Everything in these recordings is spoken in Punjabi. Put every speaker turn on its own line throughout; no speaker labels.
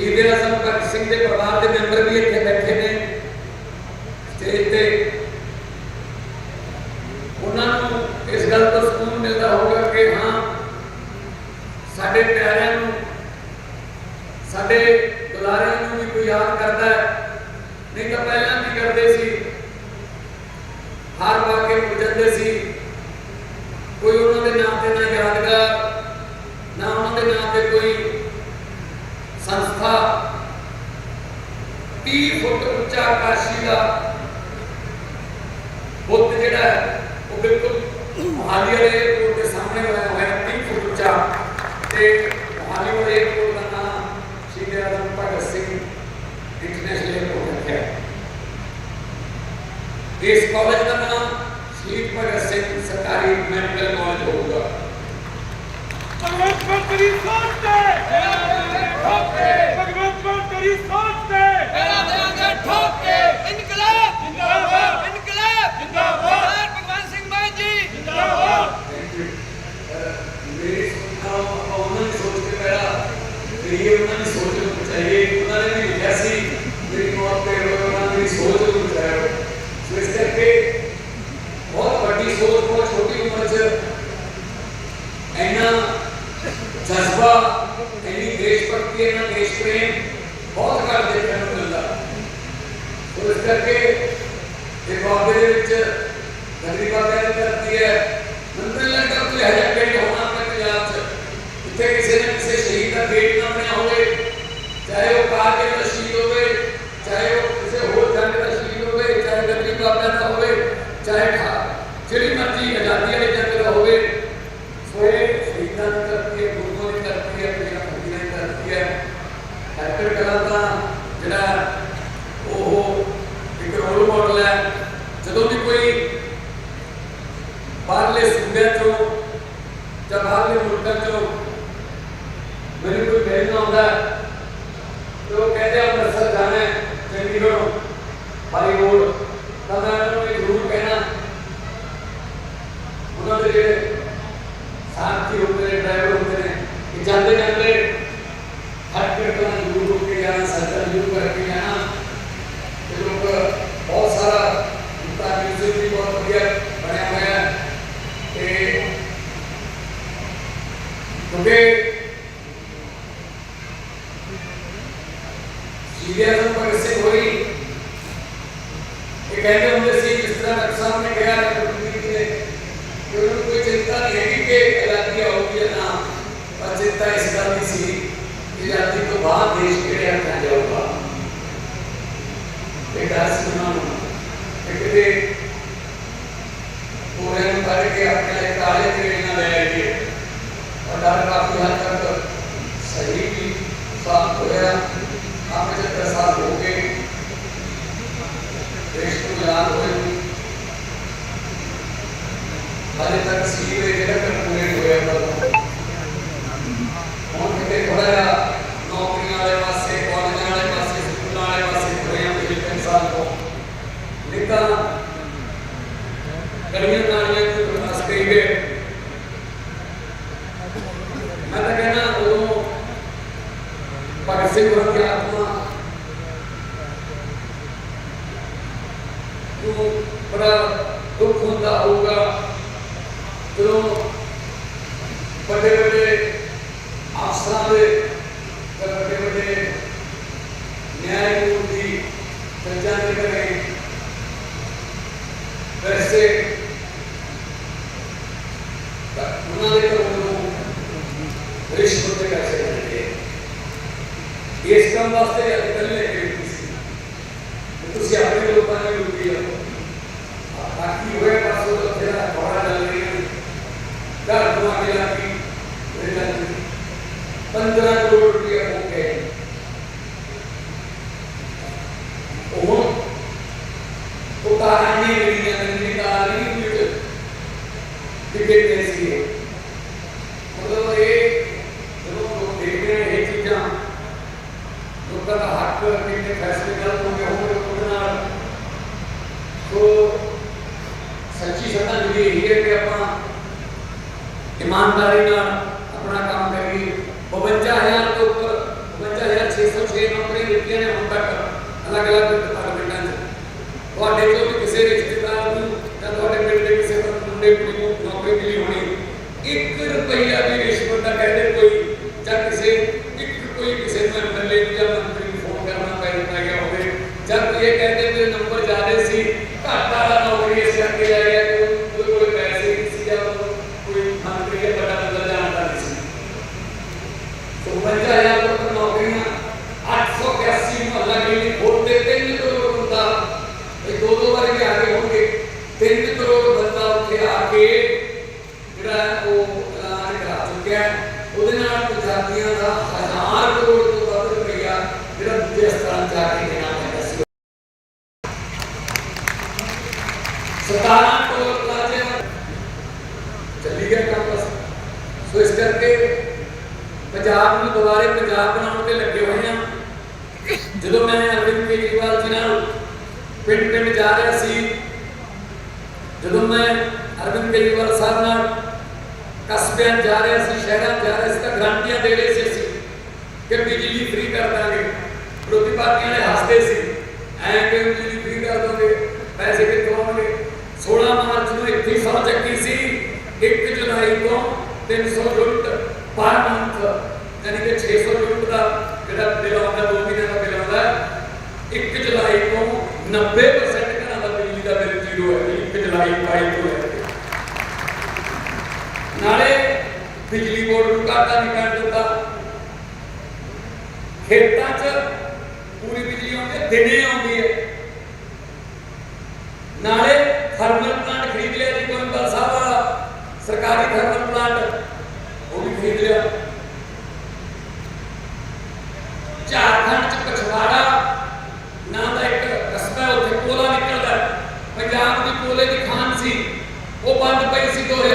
ਸ਼ਹੀਦ ਆਜ਼ਮ ਭਗਤ ਸਿੰਘ ਦੇ ਪਰਿਵਾਰ ਦੇ ਮੈਂਬਰ ਵੀ ਇੱਥੇ ਬੈਠੇ ਨੇ। ਸਟੇਜ ਤੇ ਉਹਨਾਂ ਨੂੰ ਇਸ ਗੱਲ ਤੋਂ ਸਕੂਨ ਮਿਲਦਾ ਹੋਊਗਾ ਕਿ ਹਾਂ, ਸਾਡੇ ਪਿਆਰਿਆਂ ਨੂੰ, ਸਾਡੇ ਦੁਲਾਰਿਆਂ ਨੂੰ ਵੀ ਕੋਈ ਯਾਦ ਕਰਦਾ ਹੈ। ਨਹੀਂ ਤਾਂ ਪਹਿਲਾਂ ਕੀ ਕਰਦੇ ਸੀ। ਹਾਰ ਪਾ ਕੇ ਭੁੱਲ ਜਾਂਦੇ ਸੀ। ਕੋਈ ਉਹਨਾਂ ਦੇ ਨਾਮ ਤੇ ਨਾ ਯਾਦਗਾਰ, ਨਾ ਉਹਨਾਂ ਦੇ ਨਾਮ ਤੇ ਕੋਈ संस्था ती फुट उच्चा काशी का बुद्ध जड़ा है, वो बिल्कुल मोहाली वाले एयरपोर्ट के सामने बनाया हुआ है तीन फुट उच्चा मोहाली वाले एयरपोर्ट का नाम श्री दयाराम भगत सिंह इंटरनेशनल एयरपोर्ट रखा है। इस
कॉलेज का नाम श्री भगत सिंह सरकारी मेडिकल कॉलेज होगा।
ਪਹਿਰਾ ਦੇਾਂਗੇ ਠੋਕ ਕੇ ਇਨਕਲਾਬ
ਜਿੰਦਾਬਾਦ
ਇਨਕਲਾਬ
ਜਿੰਦਾਬਾਦ
ਸਰਦਾਰ ਭਗਵੰਤ ਸਿੰਘ ਮਾਨ ਜੀ
ਜਿੰਦਾਬਾਦ
ਮੇਰੀ ਸੋਚਾਂ ਉਹਨਾਂ ਦੀ ਸੋਚ ਕੇ ਪਹਿਲਾਂ ਮੇਰੀ ਉਹਨਾਂ ਦੀ ਸੋਚ ਨੂੰ ਬਚਾਈਏ ਉਹਨਾਂ ਨੇ ਵੀ ਲਿਖਿਆ ਸੀ ਮੇਰੀ ਮੌਤ ਤੇ ਰੋਏ ਉਹਨਾਂ ਦੀ ਸੋਚ ਨੂੰ ਬਚਾਇਓ ਸੋ ਇਸ ਕਰਕੇ ਬਹੁਤ ਵੱਡੀ ਸੋਚ ਬਹੁਤ ਛੋਟੀ ਉਮਰ 'ਚ ਇੰਨਾ ਜਜ਼ਬਾ ਇੰਨੀ ਦੇਸ਼ ਭਗਤੀ ਇੰਨਾ ਦੇਸ਼ ਪ੍ਰੇਮ ਬਹੁਤ ਘੱਟ ਦੇਖਣ ਨੂੰ ਮਿਲਦਾ ਸੋ ਇਸ ਕਰਕੇ ਇਹ ਬਾਬੇ ਦੇ ਵਿੱਚ ਨਗਰੀ ਬਾਬੇ ਦੀ ਧਰਤੀ ਹੈ ਮੈਨੂੰ ਨਹੀਂ ਕੋਈ ਇਹੋ ਪਿੰਡ ਹੋਣਾ ਆਪਣੇ ਪੰਜਾਬ 'ਚ, ਜਿੱਥੇ ਕਿਸੇ ਨਾ ਕਿਸੇ ਸ਼ਹੀਦ ਦਾ ਗੇਟ ਨਾ ਬਣਿਆ ਹੋਵੇ ਚਾਹੇ ਉਹ ਕਾਰਗਿਲ ਦਾ ਸ਼ਹੀਦ ਹੋਵੇ ਚਾਹੇ ਉਹ ਕਿਸੇ ਹੋਰ ਜੰਗ ਦਾ ਸ਼ਹੀਦ ਹੋਵੇ ਚਾਹੇ ਨਗਰੀ ਬਾਬੇ ਦਾ ਹੋਵੇ ਚਾਹੇ ਠਾ- ਜਿਹੜੀ ਮਰਜ਼ੀ ਆਜ਼ਾਦੀ ਵਾਲੇ ਜੰਗ ਦਾ ਹੋਵੇ ਸੋ ਇਹ ਸ਼ਹੀਦਾਂ ਦੀ ਧਰਤੀ ਹੈ ਗੁਰੂਆਂ ਦੀ ਧਰਤੀ ਹੈ ਪੀਰਾਂ ਫਕੀਰਾਂ ਦੀ ਧਰਤੀ ਹੈ ਡਾਕਟਰ ਕਲਾਮ ਦਾ ਜਿਹੜਾ ਉਹ ਇੱਕ ਰੋਲ ਜਦੋਂ ਵੀ ਕੋਈ ਬਾਹਰਲੇ ਸੂਬਿਆਂ ਚੋਂ ਜਾਂ ਬਾਹਰਲੇ ਮੁਲਕਾਂ ਚੋਂ ਮੈਨੂੰ ਕੋਈ ਕਹਿਣਾ ਆਉਂਦਾ ਤੇ ਉਹ ਕਹਿੰਦੇ ਅੰਮ੍ਰਿਤਸਰ ਜਾਣਾ ਚੰਡੀਗੜ੍ਹ ਬਾਈ ਰੋਡ ਤਾਂ ਮੈਂ ਉਹਨਾਂ ਨੂੰ ਇਹ ਜ਼ਰੂਰ ਕਹਿਣਾ ਉਹਨਾਂ ਦੇ ਜਿਹੜੇ ਸਾਥੀ ਹੁੰਦੇ ਨੇ ਡਰਾਈਵਰ ਹੁੰਦੇ ਨੇ ਕਿ ਜਾਂਦੇ ਜਾਂਦੇ ਹਰ ਕਿਰਤਨ ਜ਼ਰੂਰ ਰੁਕ ਕੇ ਜਾਣਾ ਸੱਜਣ ਜ਼ਰੂਰ ਕਰਕੇ ਜਾਣਾ ਤੇ ਲੋਕ ਬਹੁਤ ਸਾਰਾ ਤਾਂ ਵੀ ਬਹੁਤ ਵਧੀਆ ਬਣਿਆ ਹੋਇਆ ਹੈ ਤੇ ਕਿਉਂਕਿ पूरे भर के अपने काले करेला लगाएँगे और डाल काफ़ी हद तक तो सही भी साफ़ हो गया। आप पचहत्तर साल हो गए। देश को गुलाम हो गए। हाले तक सीधे ਗਲੀਆਂ ਨਾਲੀਆਂ ਚ ਵਿਕਾਸ ਕਰੀ ਗਏ। ਮੈਂ ਤਾਂ ਕਹਿੰਦਾ ਉਦੋਂ ਭਗਤ ਸਿੰਘ ਵਰਗੀ ਦੀ ਆਤਮਾ ਨੂੰ ਬੜਾ ਦੁੱਖ ਹੁੰਦਾ ਹੋਊਗਾ ਜਦੋਂ ਵੱਡੇ ਵੱਡੇ ਤਾਂ ਉਹਨਾਂ ਦੇ ਕੋਲੋਂ ਰਿਸ਼ਵਤ ਦੇ ਪੈਸੇ ਲੈਂਦੇ ਆ। ਇਸ ਕੰਮ ਵਾਸਤੇ ਅੱਜ ਕੱਲ੍ਹ ਲੈ ਕੇ ਦਿੱਤੀ ਸੀ ਤੇ ਤੁਸੀਂ ਆਪਣੇ ਲੋਕਾਂ ਨੇ ਲੁੱਟੀ ਆ ਬਾਕੀ ਹੋਏ ਪਾਸੋਂ ਤਾਂ ਤੇਰਾ ਬੜਾ ਚੱਲ ਰਹੀ ਹੈ ਘਰ ਤੋਂ ਆ ਕੇ ਲਾ ਕੇ ਮੇਰੇ ਨਾਲ 15 ਕਰੋੜ 55000 ਤੋਂ ਉੱਪਰ 55606 ਨੌਕਰੀ ਦਿੱਤੀਆਂ ਨੇ ਹੁਣ ਤੱਕ, ਅਲੱਗ-ਅਲੱਗ ਡਿਪਾਰਟਮੈਂਟਾਂ 'ਚ। ਤੁਹਾਡੇ ਕੋਲ ਵੀ ਕਿਸੇ ਰਿਸ਼ਤੇਦਾਰ ਨੂੰ ਜਾਂ ਤੁਹਾਡੇ ਪਿੰਡ ਦੇ ਕਿਸੇ ਮੁੰਡੇ ਕੁੜੀ ਨੂੰ ਨੌਕਰੀ ਮਿਲੀ ਹੋਣੀ 1 ਰੁਪਈਆ ਵੀ ਰਿਸ਼ਵਤ ਦਾ ਕਹਿੰਦੇ ਪਿੰਡ ਪਿੰਡ ਜਾ ਰਿਹਾ ਸੀ ਜਦੋਂ ਮੈਂ ਅਰਵਿੰਦ ਕੇਜਰੀਵਾਲ ਸਾਹਿਬ ਨਾਲ ਕਸਬਿਆਂ 'ਚ ਜਾ ਰਿਹਾ ਸੀ ਸ਼ਹਿਰਾਂ 'ਚ ਜਾ ਰਿਹਾ ਸੀ ਤਾਂ ਗਰੰਟੀਆਂ ਦੇ ਰਹੇ ਸੀ ਅਸੀਂ ਕਿ ਬਿਜਲੀ ਫ੍ਰੀ ਕਰ ਦਾਂਗੇ ਵਿਰੋਧੀ ਪਾਰਟੀਆਂ ਵਾਲੇ ਹੱਸਦੇ ਸੀ ਐਂ ਕਿ ਬਿਜਲੀ ਫ੍ਰੀ ਕਰ ਦੋਗੇ ਪੈਸੇ ਕਿੱਥੋਂ ਆਉਣਗੇ 16 ਮਾਰਚ ਨੂੰ ਇੱਥੇ ਹੀ ਸਹੁੰ ਚੱਕੀ ਸੀ 1 ਜੁਲਾਈ ਤੋਂ 300 ਯੂਨਿਟ ਪਰ ਮੰਥ ਯਾਨੀ ਕਿ 600 ਯੂਨਿਟ ਦਾ ਜਿਹੜਾ ਬਿੱਲ ਆਉਂਦਾ ਦੋ ਮਹੀਨੇ ਦਾ ਬਿੱਲ ਆਉਂਦਾ 1 ਜੁਲਾਈ ਤੋਂ 90% ਘਰਾਂ ਦਾ ਬਿਜਲੀ ਦਾ ਹੈ 1 ਜੁਲਾਈ 22 ਤੋਂ ਲੈ ਨਾਲੇ ਬਿਜਲੀ ਬੋਰਡ ਨੂੰ ਘਾਟਾ ਨਹੀਂ ਪੈਣ ਦਿੱਤਾ? ਖੇਤਾਂ 'ਚ ਪੂਰੀ ਬਿਜਲੀ ਆਉਂਦੀ ਦਿਨੇ ਆਉਂਦੀ ਹੈ। ਨਾਲੇ ਥਰਮਲ ਪਲਾਂਟ ਖਰੀਦ ਲਿਆ ਜੀ, ਗੋਇੰਦਵਾਲ ਸਾਹਿਬ ਵਾਲਾ। ਸਰਕਾਰੀ ਥਰਮਲ ਪਲਾਂਟ ਉਹ ਵੀ ਖਰੀਦ ਲਿਆ। ਝਾਰਖੰਡ o Padre Pensidor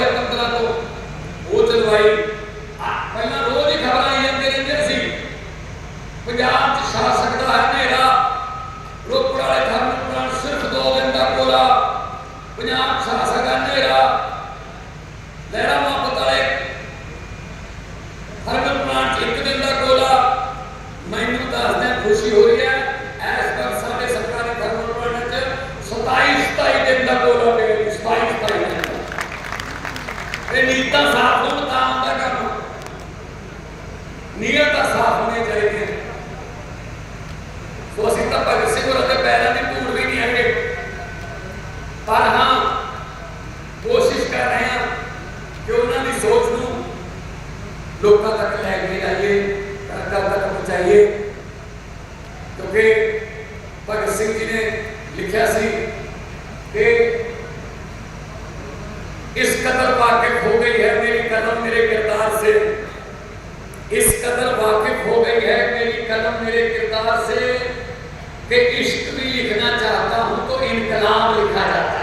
वाकिफ हो गई है मेरी कलम मेरे किरदार से। इस कदर वाकिफ हो गई है मेरी कलम मेरे किरदार से कि इश्क भी लिखना चाहता हूँ तो इनकलाब लिखा जाता